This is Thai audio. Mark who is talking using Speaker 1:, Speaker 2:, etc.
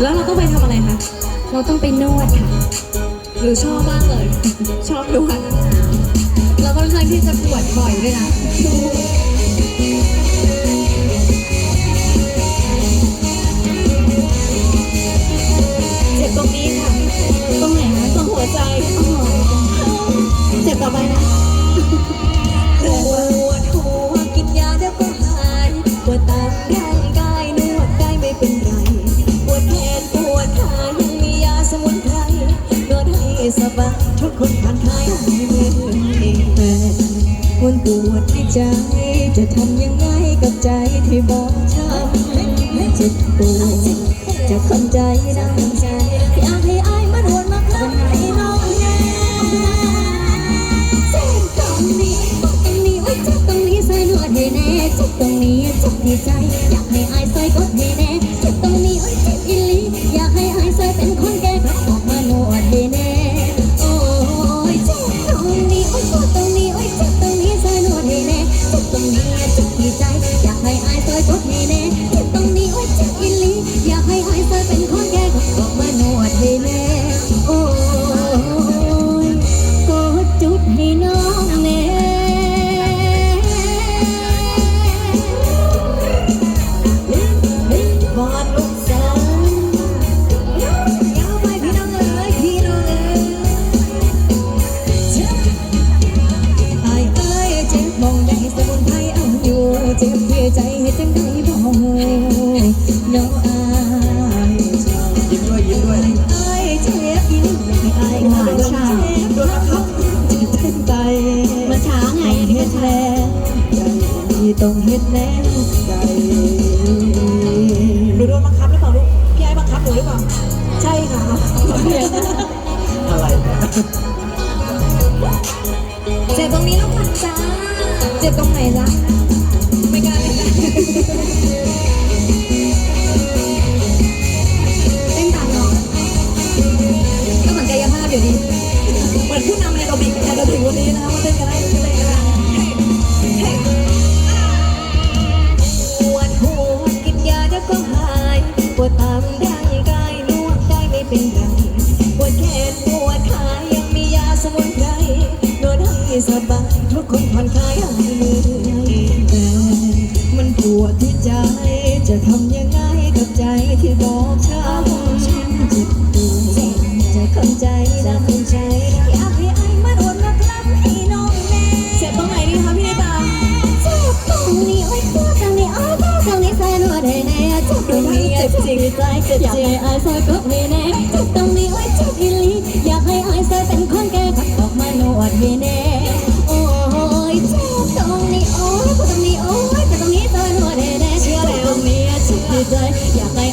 Speaker 1: แล้วเราต้องไปทำอะไรคะ
Speaker 2: เราต้องไปนวดค่ะ
Speaker 1: หรือชอบมากเลย ชอบดูค่ะเราค่อนข้างที่จะปวดบ่อยด้วยนะ
Speaker 2: ป
Speaker 1: วดในใจ จะทำยังไงกับใจที่บอกช้ำเจ็บปวดจะคำใจได้ใจอยากให้อายมาโดนมาคลายน้องแน่
Speaker 2: เจ็บตรงนี้ตรงนี้ไว้เจ็บตรงนี้ใส่นวดให้แน่เจ็บตรงนี้เจ็บที่ใจ น้อง
Speaker 1: อายยิ้มด้
Speaker 3: วยยิ้มด้วย
Speaker 1: อายเจ็บยิ้มให้อายก็ดนเจ็บโดนบังคับเจ็บทั้งใจ
Speaker 2: มาช้าไง
Speaker 1: เฮ็ดแล้วใจที่ต้องเฮ็ดแล้วใจ
Speaker 3: เห
Speaker 1: มื
Speaker 2: อ
Speaker 1: นผู้นำแอโรบิกแอโรบิกวันนี้นะคะว่าเต้นกันได้เต้นกันได้ปวดหัวกินยาเดี๋ยวก็หายปวดตามร่างกายนวดได้ไม่เป็นไรปวดแขนปวดขายังมียาสมุนไพรนวดให้สบายทุกคนผ่อนคลายหายเหนื่อยแต่มันปวดที่ใจจะทำยังไงกับใจที่บอบช้ำเจ็บปวดจะเข้าใจจะเข้าใจ เจ็บ
Speaker 2: ใจอยากให้อายซอยกดให้แน่เจ็บตรงนี้โอ๊ยเจ็บอีลีอยากให้อายซอยเป็นคนแก้ขัดออกมานวดมีแน่โอ้ยเจ็บตรงนี้โอ้ยปวดตรงนี้โอ้ยเจ็บตรงนี้ใส่นวดให้แน่
Speaker 1: เชื่อแล้ว
Speaker 2: ตรงนี้เจ็บที่ใจอยากให้